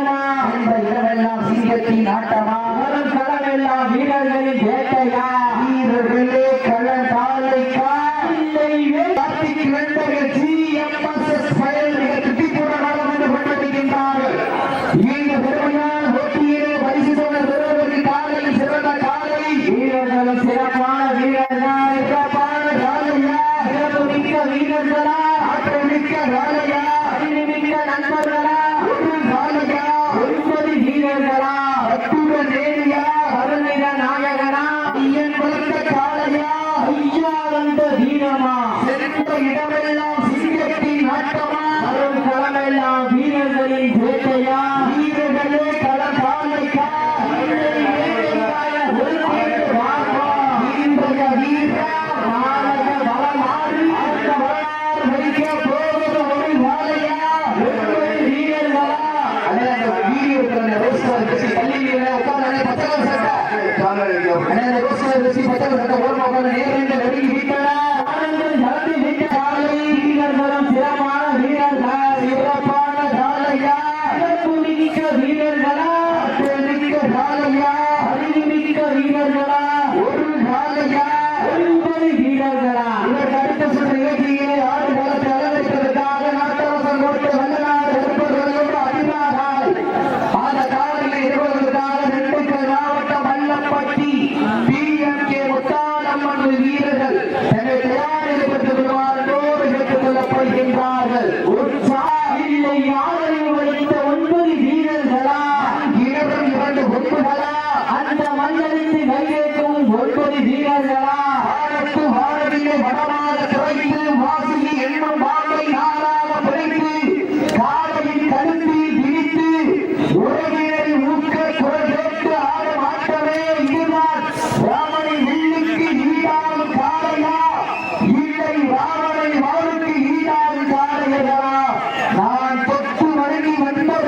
ஆட்டமா இந்த இடமெல்லாம் சீரத்தின் ஆட்டமா முதல் களமெல்லாம் வீரர்களின் வேட்டையா வீரர்களே கள தாலைக்கா இல்லை பத்து கிழந்தர்கள் ஜிஎம்எஸ்எஸ் பயணிகள் திருப்திபூர்ண நலம் என்று கொண்டிருக்கின்றார்கள் இந்த பெருமையான போட்டியிலே பரிசு சொன்ன பெறுவதற்கு காலையில் சிறந்த காலை வீரர்கள் சிறப்பான வீரர்களா சிறப்பான காலையா சிறப்பு மிக்க வீரர்களா? ஆற்றல் மிக்க காலையா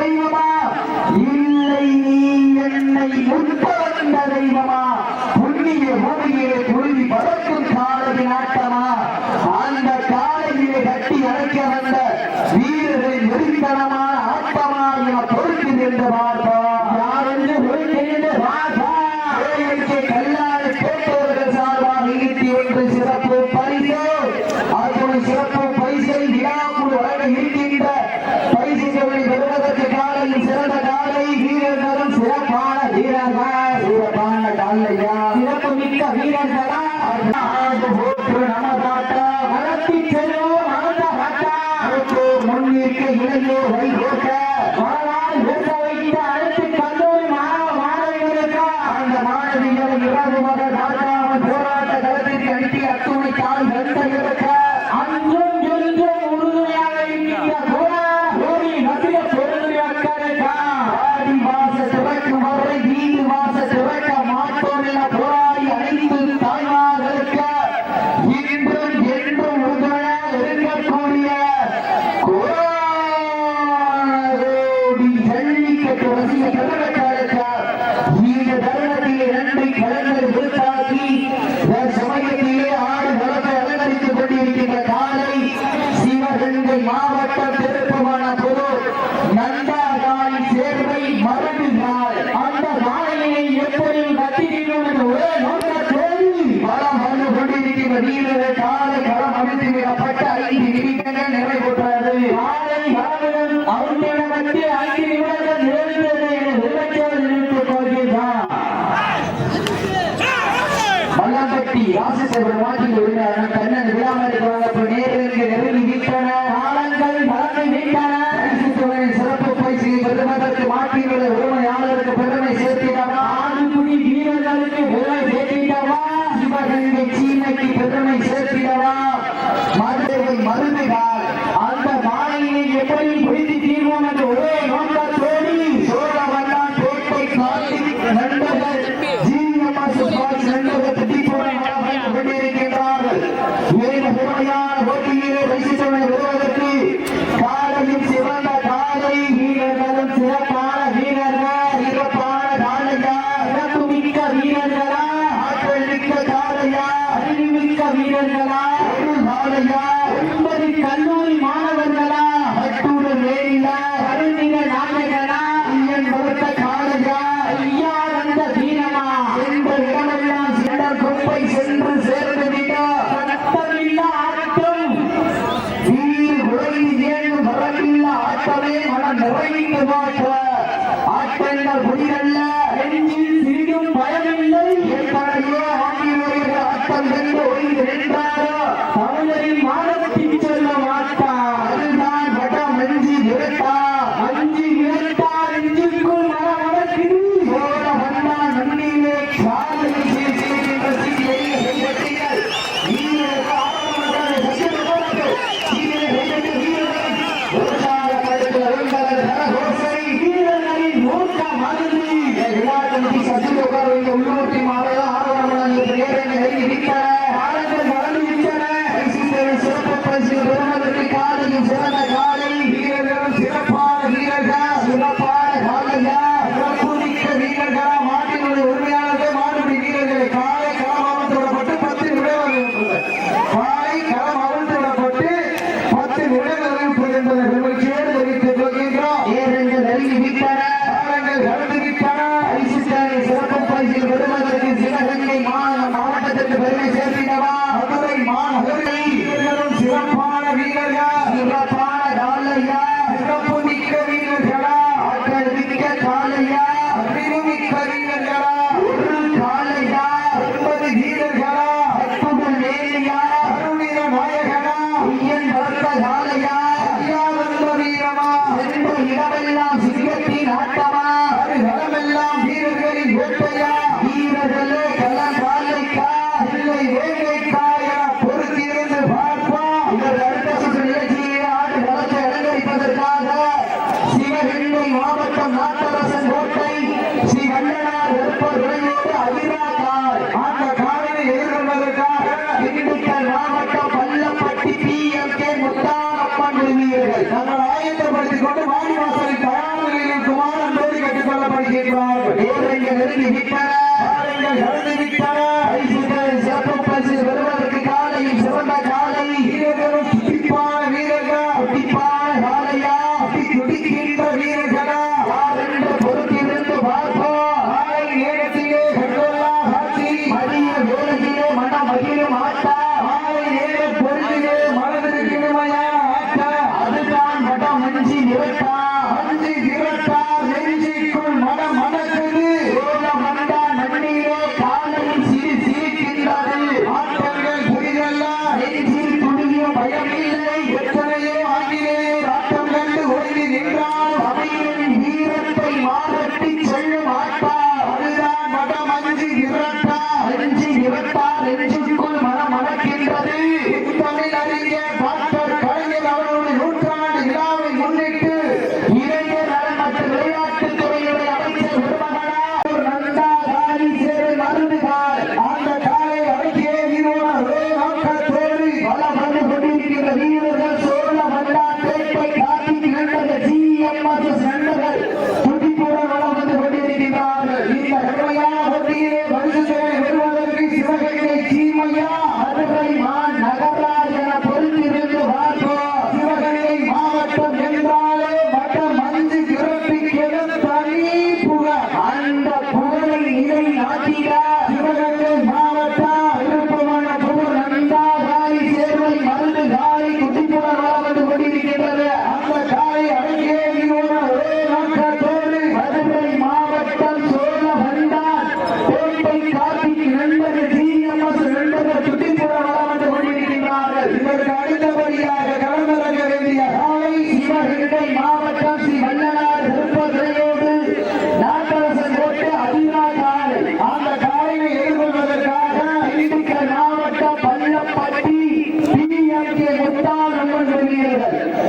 தெய்வமா? இல்லை நீ என்னை உட்பவந்த தெய்வமா? புண்ணிய பூமியிலே குருதி பறக்கும் காலையின் ஆட்டமா அந்த காலையிலே கட்டி அழைக்க வந்த வீரர்கள் நெருக்கனமான ஆட்டமா என பொறுத்து நின்று பார்ப்போம் யார் என்று பொறுத்து நின்று பார்ப்போம் கல்லாறு கேட்டவர்கள் சார்பாக இருபத்தி ஒன்று சிறப்பு பரிசு. அப்பொழுது சிறப்பு பரிசை விழாக்குழு வழங்க இருக்கின்ற ಹೊಂದಲು ராசி சபை மாற்றில் உரிமையாளர் இடமெல்லாம் சிங்கத்தின் ஆட்டமா? இடமெல்லாம் வீரர்களின் வேட்டையா வீரர்களே கள்ள காலைக்கா இல்லை வேங்கைக்கா என பொறுத்திருந்து பார்ப்போம். இவர் அடுத்த சுற்று நிகழ்ச்சியை ஆண்டு நடத்தை அலங்கரிப்பதற்காக சிவகங்கை மாவட்டம் நாட்டரசன் கோட்டை ஸ்ரீ கண்ணனார் வெப்பர் உரையோடு அதிரா கார் அந்த காரினை எதிர்கொள்வதற்காக திண்டுக்கல் மாவட்டம் Pallapatti P M K Mutharamman விரும்பியீர்கள் গত বারো বছরে நிராகரிக்க விடாமல் நண்பன் விரும்புகிறீர்கள்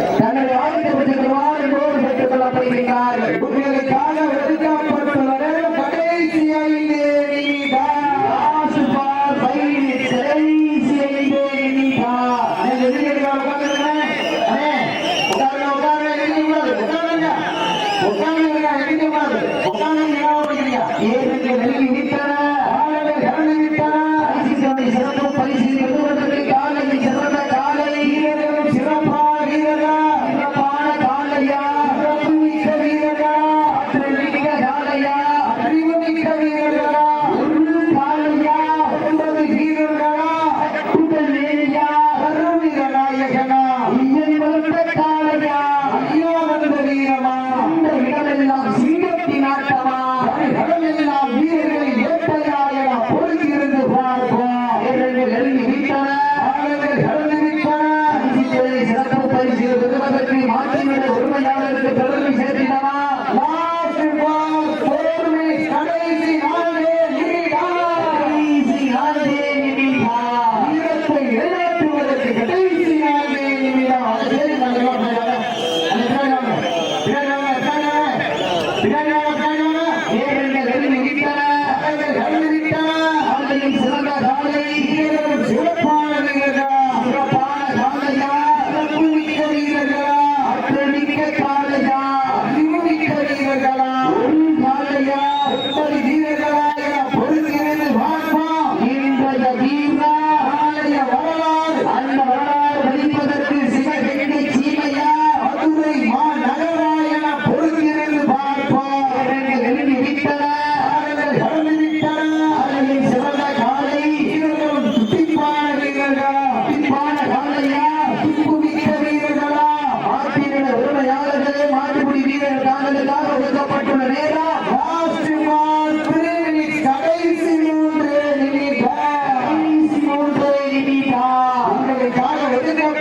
ঠিক আছে Gracias.